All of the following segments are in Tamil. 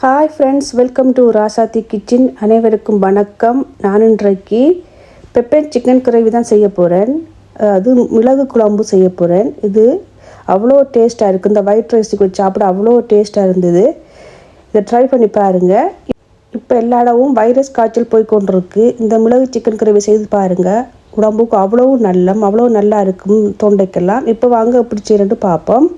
Hi friends welcome to Rasathi kitchen அனைவருக்கும் வணக்கம். நான் இன்றைக்கு பெப்பர் சிக்கன் கிரேவி தான் செய்ய போகிறேன் அது மிளகு குழம்பு செய்ய போகிறேன் இது அவ்வளோ டேஸ்ட்டாக இருக்குது இந்த ஒயிட் ரைஸுக்கு வச்சு சாப்பிட அவ்வளோ டேஸ்ட்டாக இருந்தது. இதை ட்ரை பண்ணி பாருங்கள் இப்போ எல்லா இடமும் வைரஸ் காய்ச்சல் போய் கொண்டிருக்கு. இந்த மிளகு சிக்கன் கிரேவி செய்து பாருங்கள் உடம்புக்கு அவ்வளோ நல்லம் அவ்வளோ நல்லா இருக்கும். தொண்டைக்கெல்லாம். இப்போ வாங்க எப்படி பார்ப்போம்.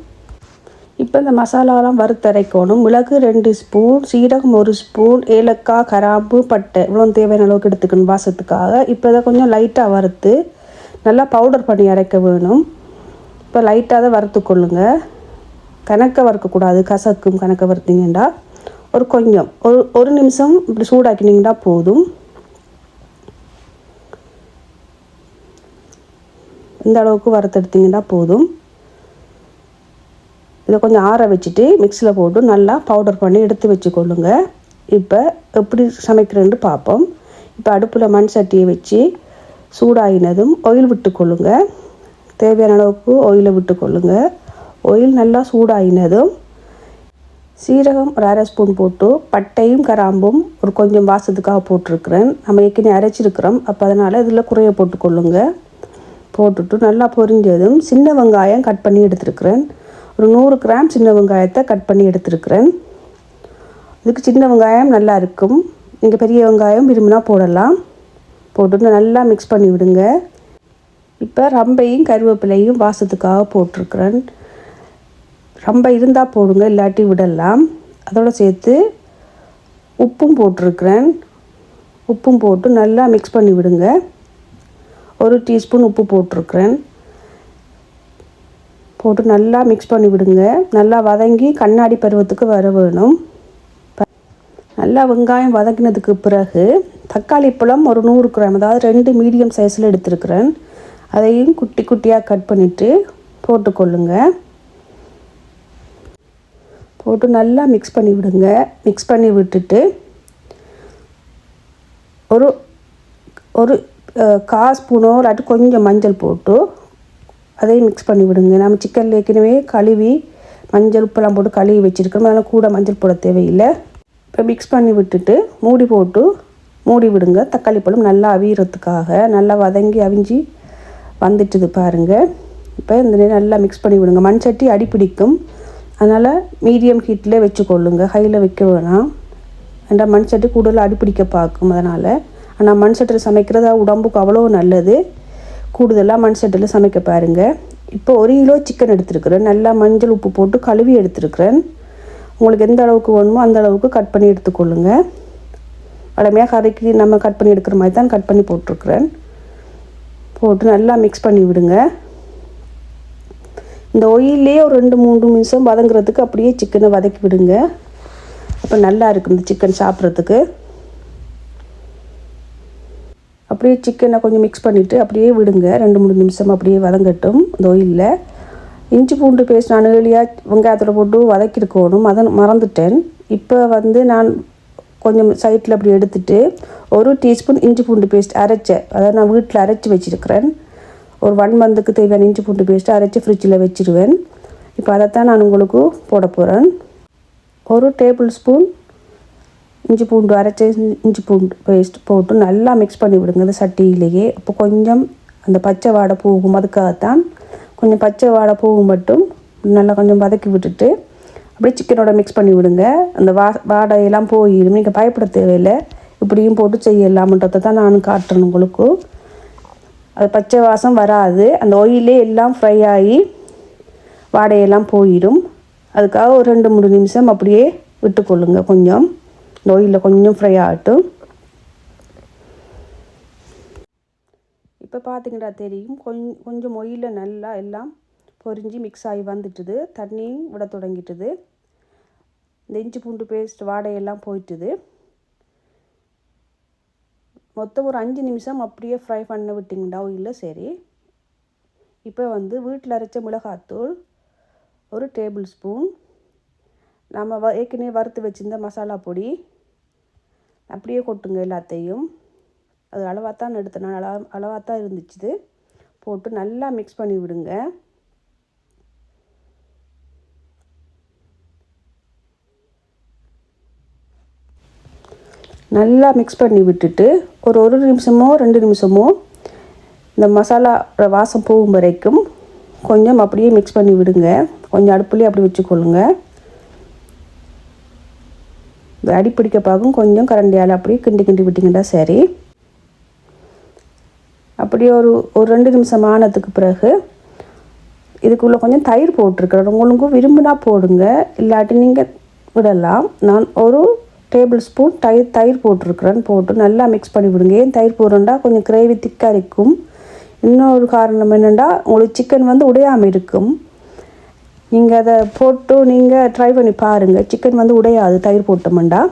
இப்போ இந்த மசாலாலாம் வறுத்தரைக்கணும். மிளகு ரெண்டு ஸ்பூன் சீரகம் ஒரு ஸ்பூன் ஏலக்காய் கராம்பு பட்டை. இவ்வளோ தேவையான அளவுக்கு எடுத்துக்கணும் வாசத்துக்காக. இப்போ இதை கொஞ்சம் லைட்டாக வறுத்து நல்லா பவுடர் பண்ணி அரைக்க வேணும். இப்போ லைட்டாக தான் வறுத்து கொள்ளுங்கள் கணக்க வறுக்கக்கூடாது. கசக்கும் கணக்க வறுத்தீங்கன்னா ஒரு கொஞ்சம். ஒரு ஒரு நிமிஷம் இப்படி சூடாக்கினீங்கன்னா போதும். இந்த அளவுக்கு வறுத்தெடுத்தீங்கன்னா போதும். இதை கொஞ்சம் ஆற வச்சுட்டு மிக்சியில் போட்டு நல்லா பவுடர் பண்ணி எடுத்து வச்சுக்கொள்ளுங்க. இப்போ எப்படி சமைக்கிறேன்னு பார்ப்போம். இப்போ அடுப்பில் மண் சட்டியை வச்சு சூடாகினதும் ஆயில் விட்டுக்கொள்ளுங்க. தேவையான அளவுக்கு ஆயிலை விட்டுக்கொள்ளுங்க. ஆயில் நல்லா சூடாகினதும் சீரகம் ஒரு அரை ஸ்பூன் போட்டு பட்டையும் கராம்பும் ஒரு கொஞ்சம் வாசத்துக்காக போட்டிருக்கிறேன். நம்ம ஏற்கனவே அரைச்சிருக்கிறோம். அப்போ அதனால் இதில் குறைய போட்டுக்கொள்ளுங்க. போட்டுட்டு நல்லா பொரிஞ்சதும் சின்ன வெங்காயம் கட் பண்ணி எடுத்துருக்கிறேன். ஒரு நூறு கிராம் சின்ன வெங்காயத்தை கட் பண்ணி எடுத்துருக்கிறேன். இதுக்கு சின்ன வெங்காயம் நல்லா இருக்கும். நீங்கள் பெரிய வெங்காயம் விரும்பினா போடலாம். போட்டு நல்லா மிக்ஸ் பண்ணி விடுங்க. இப்போ ரம்பையும் கருவேப்பிலையும் வாசத்துக்காக போட்டிருக்கிறேன். ரொம்ப இருந்தால் போடுங்க இல்லாட்டி விடலாம். அதோடு சேர்த்து உப்பும் போட்டிருக்கிறேன். உப்பும் போட்டு நல்லா மிக்ஸ் பண்ணி விடுங்க. ஒரு டீஸ்பூன் உப்பு போட்டிருக்கிறேன். போட்டு நல்லா மிக்ஸ் பண்ணி விடுங்க. நல்லா வதங்கி கண்ணாடி பருவத்துக்கு வர வேணும். நல்லா வெங்காயம் வதங்கினதுக்கு பிறகு தக்காளி பழம் ஒரு நூறு கிராம் அதாவது ரெண்டு மீடியம் சைஸில் எடுத்துருக்கிறேன். அதையும் குட்டி குட்டியாக கட் பண்ணிவிட்டு போட்டுக்கொள்ளுங்க. போட்டு நல்லா மிக்ஸ் பண்ணி விடுங்க. மிக்ஸ் பண்ணி விட்டுட்டு ஒரு ஒரு கா ஸ்பூனோ இல்லாட்டி கொஞ்சம் மஞ்சள் போட்டு அதையும் மிக்ஸ் பண்ணி விடுங்க நம்ம சிக்கனில் ஏற்கனவே கழுவி மஞ்சள் உப்பெல்லாம் போட்டு கழுவி வச்சுருக்கோம் அதனால் கூட மஞ்சள் போட தேவையில்லை. இப்போ மிக்ஸ் பண்ணி விட்டுட்டு மூடி போட்டு மூடி விடுங்க. தக்காளி பழம் நல்லா அவியறதுக்காக நல்லா வதங்கி அவிஞ்சி வந்துட்டுது பாருங்கள் இப்போ இந்த நல்லா மிக்ஸ் பண்ணி விடுங்க. மண் சட்டி அடி பிடிக்கும். அதனால் மீடியம் ஹீட்டில் வச்சுக்கொள்ளுங்க. ஹையில் வைக்க வேணாம். ஏன்னா மண் சட்டி கூடுதலாக அடிப்பிடிக்க பார்க்கும். அதனால் ஆனால் மண் சட்டியில் சமைக்கிறது உடம்புக்கு அவ்வளோ நல்லது. கூடுதலாக மண் சட்டியில் சமைக்க பாருங்கள் இப்போ ஒரு கிலோ சிக்கன் எடுத்துருக்குறேன். நல்லா மஞ்சள் உப்பு போட்டு கழுவி எடுத்துருக்குறேன். உங்களுக்கு எந்த அளவுக்கு வேணுமோ அந்த அளவுக்கு கட் பண்ணி எடுத்துக்கொள்ளுங்க. வளமையாக கறிக்கு நம்ம கட் பண்ணி எடுக்கிற மாதிரி தான் கட் பண்ணி போட்டிருக்குறேன். போட்டு நல்லா மிக்ஸ் பண்ணி விடுங்க. இந்த ஒயிலே ஒரு ரெண்டு மூணு நிமிஷம் வதங்குறதுக்கு அப்படியே சிக்கனை வதக்கி விடுங்க. அப்போ நல்லா இருக்கும் இந்த சிக்கன் சாப்பிட்றதுக்கு. அப்படியே சிக்கனை கொஞ்சம் மிக்ஸ் பண்ணிவிட்டு அப்படியே விடுங்க. ரெண்டு மூணு நிமிஷம் அப்படியே வதங்கட்டும். இந்த ஒயிலில் இஞ்சி பூண்டு பேஸ்ட் நான் ஏழியாக வெங்காயத்தில் போட்டு வதக்கிருக்கணும். அதை மறந்துட்டேன். இப்போ வந்து நான் கொஞ்சம் சைட்டில் அப்படி எடுத்துட்டு ஒரு டீஸ்பூன் இஞ்சி பூண்டு பேஸ்ட் அரைச்சேன் அதை நான் வீட்டில் அரைச்சி வச்சுருக்கிறேன். ஒரு ஒன் மந்த்துக்கு தேவையான இஞ்சி பூண்டு பேஸ்ட்டு அரைச்சி ஃப்ரிட்ஜில் வச்சுருவேன். இப்போ அதைத்தான் நான் உங்களுக்கு போட போகிறேன் ஒரு டேபிள் ஸ்பூன் இஞ்சி பூண்டு அரைச்சி இஞ்சி பூண்டு பேஸ்ட் போட்டு நல்லா மிக்ஸ் பண்ணி விடுங்க. இந்த சட்டியிலேயே. அப்போ கொஞ்சம் அந்த பச்சை வாடை போகும். அதுக்காகத்தான் கொஞ்சம் பச்சை வாடை போகும் மட்டும் நல்லா கொஞ்சம் வதக்கி விட்டுட்டு அப்படியே சிக்கனோட மிக்ஸ் பண்ணி விடுங்க. அந்த வா வாடையெல்லாம் போயிடும். நீங்கள் பயப்பட தேவையில்லை. இப்படியும் போட்டு செய்யலாம்ன்றதை தான் நான் காட்டுறேன் உங்களுக்கு. அது பச்சை வாசம் வராது. அந்த ஒயிலே எல்லாம் ஃப்ரை ஆகி வாடையெல்லாம் போயிடும். அதுக்காக ஒரு ரெண்டு மூணு நிமிஷம் அப்படியே விட்டுக்கொள்ளுங்க கொஞ்சம். இந்த கொஞ்சம் ஃப்ரை ஆகட்டும் இப்போ பார்த்தீங்கன்னா தெரியும் கொஞ்சம் கொஞ்சம் ஒயிலில் நல்லா எல்லாம் பொரிஞ்சு மிக்ஸ் ஆகி வந்துட்டுது தண்ணியும் விட தொடங்கிட்டுது இந்த இஞ்சி பூண்டு பேஸ்ட் வாடையெல்லாம் போயிட்டுது மொத்தம் ஒரு அஞ்சு நிமிஷம் அப்படியே ஃப்ரை பண்ண விட்டிங்கடா இல்லை சரி இப்போ வந்து வீட்டில் அரைச்ச மிளகாத்தூள் ஒரு டேபிள் ஸ்பூன் நம்ம வ ஏற்கனவே வறுத்து வச்சுருந்த மசாலா பொடி அப்படியே கொட்டுங்க எல்லாத்தையும். அது அளவாக தான் எடுத்தேன். அளவா அளவாக தான் இருந்துச்சு போட்டு நல்லா மிக்ஸ் பண்ணி விடுங்க. நல்லா மிக்ஸ் பண்ணி விட்டுட்டு ஒரு ஒரு நிமிஷமோ ரெண்டு நிமிஷமோ இந்த மசாலா வாசம் போகும் வரைக்கும் கொஞ்சம் அப்படியே மிக்ஸ் பண்ணி விடுங்க. கொஞ்சம் அடுப்புலேயே அப்படி வச்சுக்கொள்ளுங்கள் இந்த அடி பிடிக்க பார்க்கும் கொஞ்சம் கரண்டியால் அப்படியே கிண்டி கிண்டி விட்டிங்கன்னா சரி. அப்படியே ஒரு ஒரு ரெண்டு நிமிஷம் ஆனதுக்கு பிறகு இதுக்குள்ளே கொஞ்சம் தயிர் போட்டிருக்கிறேன். உங்களுக்கு விரும்பினா போடுங்க. இல்லாட்டி நீங்கள் விடலாம். நான் ஒரு டேபிள் ஸ்பூன் தயிர் தயிர் போட்டிருக்கிறேன் போட்டு நல்லா மிக்ஸ் பண்ணி விடுங்க. ஏன் தயிர் போடுறேன்டா கொஞ்சம் கிரேவி திக்காக இருக்கும். இன்னொரு காரணம் என்னென்னா உங்களுக்கு சிக்கன் வந்து உடையாமல் இருக்கும். நீங்கள் அதை போட்டு நீங்கள் ட்ரை பண்ணி பாருங்கள் சிக்கன் வந்து உடையாது தயிர் போட்டோம்டா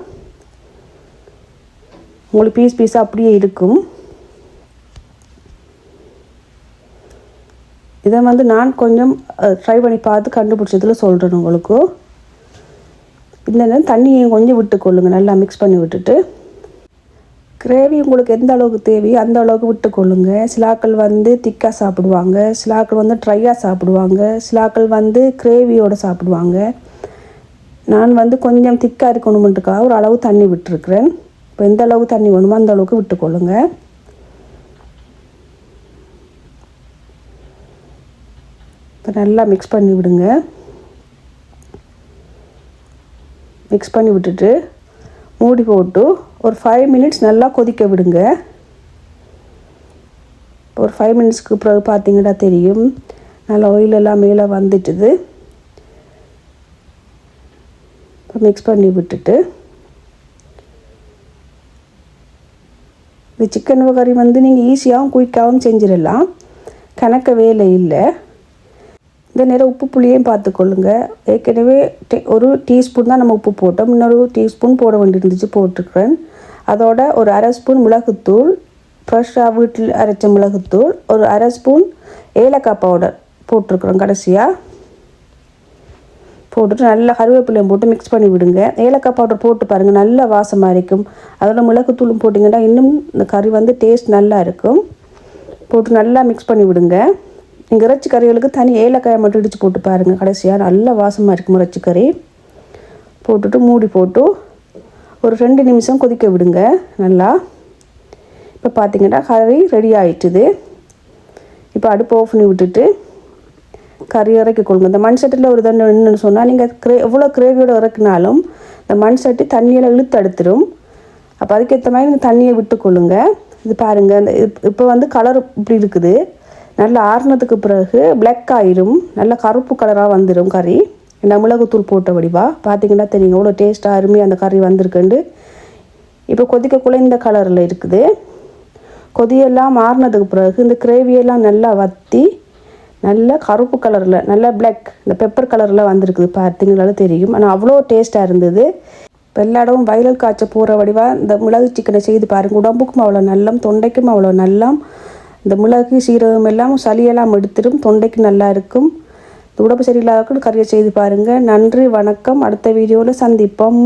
உங்களுக்கு பீஸ் பீஸாக அப்படியே இருக்கும். இதை வந்து நான் கொஞ்சம் ட்ரை பண்ணி பார்த்து கண்டுபிடிச்சதில் சொல்கிறேன் உங்களுக்கு. இல்லைன்னா தண்ணியை கொஞ்சம் விட்டுக்கொள்ளுங்கள் நல்லா மிக்ஸ் பண்ணி விட்டுட்டு. கிரேவி உங்களுக்கு எந்த அளவுக்கு தேவையோ அந்த அளவுக்கு விட்டுக்கொள்ளுங்க. சிலாக்கள் வந்து திக்காக சாப்பிடுவாங்க. சிலாக்கள் வந்து ட்ரையாக சாப்பிடுவாங்க. சிலாக்கள் வந்து கிரேவியோடு சாப்பிடுவாங்க. நான் வந்து கொஞ்சம் திக்காக இருக்கணுமெண்ட்டுக்காக ஒரு அளவு தண்ணி விட்டுருக்குறேன். இப்போ எந்த அளவுக்கு தண்ணி வேணுமோ அந்த அளவுக்கு விட்டுக்கொள்ளுங்க. இப்போ நல்லா மிக்ஸ் பண்ணி விடுங்க. மிக்ஸ் பண்ணி விட்டுட்டு மூடி போட்டு ஒரு ஃபைவ் மினிட்ஸ் நல்லா கொதிக்க விடுங்க. ஒரு ஃபைவ் மினிட்ஸ்க்கு பிறகு பார்த்தீங்கன்னா தெரியும். நல்லா ஒயிலெல்லாம் மேலே வந்துட்டுது. இப்போ மிக்ஸ் பண்ணி விட்டுட்டு இந்த சிக்கன் கறி வந்து நீங்கள் ஈஸியாகவும் குயிக்காகவும் செஞ்சிடலாம். கணக்க வேலை இல்லை. இந்த நேரம் உப்பு புளியையும் பார்த்துக்கொள்ளுங்க. ஏற்கனவே ஒரு டீஸ்பூன் தான் நம்ம உப்பு போட்டோம். இன்னொரு டீஸ்பூன் போட வேண்டியிருந்துச்சு போட்டிருக்கிறேன். அதோட ஒரு அரை ஸ்பூன் மிளகுத்தூள் ஃப்ரெஷ்ஷாக வீட்டில் அரைச்ச மிளகுத்தூள் ஒரு அரை ஸ்பூன் ஏலக்காய் பவுடர் போட்டிருக்குறோம் கடைசியாக போட்டுட்டு நல்லா கருவேப்பிலையும் போட்டு மிக்ஸ் பண்ணி விடுங்க. ஏலக்காய் பவுடர் போட்டு பாருங்கள் நல்ல வாசமாக இருக்கும். அதோட மிளகுத்தூளும் போட்டிங்கன்னா இன்னும் இந்த கறி வந்து டேஸ்ட் நல்லா இருக்கும். போட்டு நல்லா மிக்ஸ் பண்ணி விடுங்க. இறைச்சி கறிகளுக்கு தனி ஏலக்காயை மட்டும் இடித்து போட்டு பாருங்கள் கடைசியாக நல்ல வாசமாக இருக்கும் இறைச்சி கறி. போட்டுட்டு மூடி போட்டு ஒரு ரெண்டு நிமிஷம் கொதிக்க விடுங்க. நல்லா. இப்போ பார்த்தீங்கன்னா கறி ரெடி ஆகிட்டுது இப்போ அடுப்பு ஆஃப் பண்ணி விட்டுட்டு கறி இறக்கி கொள்ளுங்க இந்த மண் சட்டியில் ஒரு தண்ணி என்னென்னு சொன்னால் நீங்கள் கிரே எவ்வளோ கிரேவியோடு இறக்குனாலும் இந்த மண் சட்டி தண்ணியில் இழுத்து எடுத்துடும் அப்போ அதுக்கேற்ற மாதிரி நீங்கள் தண்ணியை விட்டு கொள்ளுங்க இது பாருங்கள் இந்த இப்போ வந்து கலர் இப்படி இருக்குது. நல்லா ஆறுனதுக்கு பிறகு பிளாக் ஆயிரும். நல்ல கருப்பு கலராக வந்துடும் கறி. இந்த மிளகுத்தூள் போட்ட வடிவா? பார்த்தீங்கன்னா தெரியும். எவ்வளோ டேஸ்ட்டாக அருமையாக அந்த கறி வந்திருக்குண்டு இப்போ கொதிக்க இந்த கலரில் இருக்குது. கொதியெல்லாம் மாறினதுக்கு பிறகு இந்த கிரேவியெல்லாம் நல்லா வற்றி நல்ல கருப்பு கலரில் நல்ல பிளாக் இந்த பெப்பர் கலரில் வந்திருக்குது. பார்த்தீங்களால தெரியும். ஆனால் அவ்வளோ டேஸ்ட்டாக இருந்தது. இப்போ எல்லா இடமும் வயலல் காய்ச்ச போகிற வடிவாக இந்த மிளகு சிக்கனை செய்து பாருங்கள் உடம்புக்கும் அவ்வளோ நல்லம் தொண்டைக்கும் அவ்வளோ நல்லம். இந்த மிளகு சீரகம் எல்லாம் சளியெல்லாம் எடுத்துடும். தொண்டைக்கு நல்லா இருக்கும். உடம்பு சரியில்லாதவர்கள் கறியை செய்து பாருங்கள் நன்றி வணக்கம். அடுத்த வீடியோவில் சந்திப்போம்.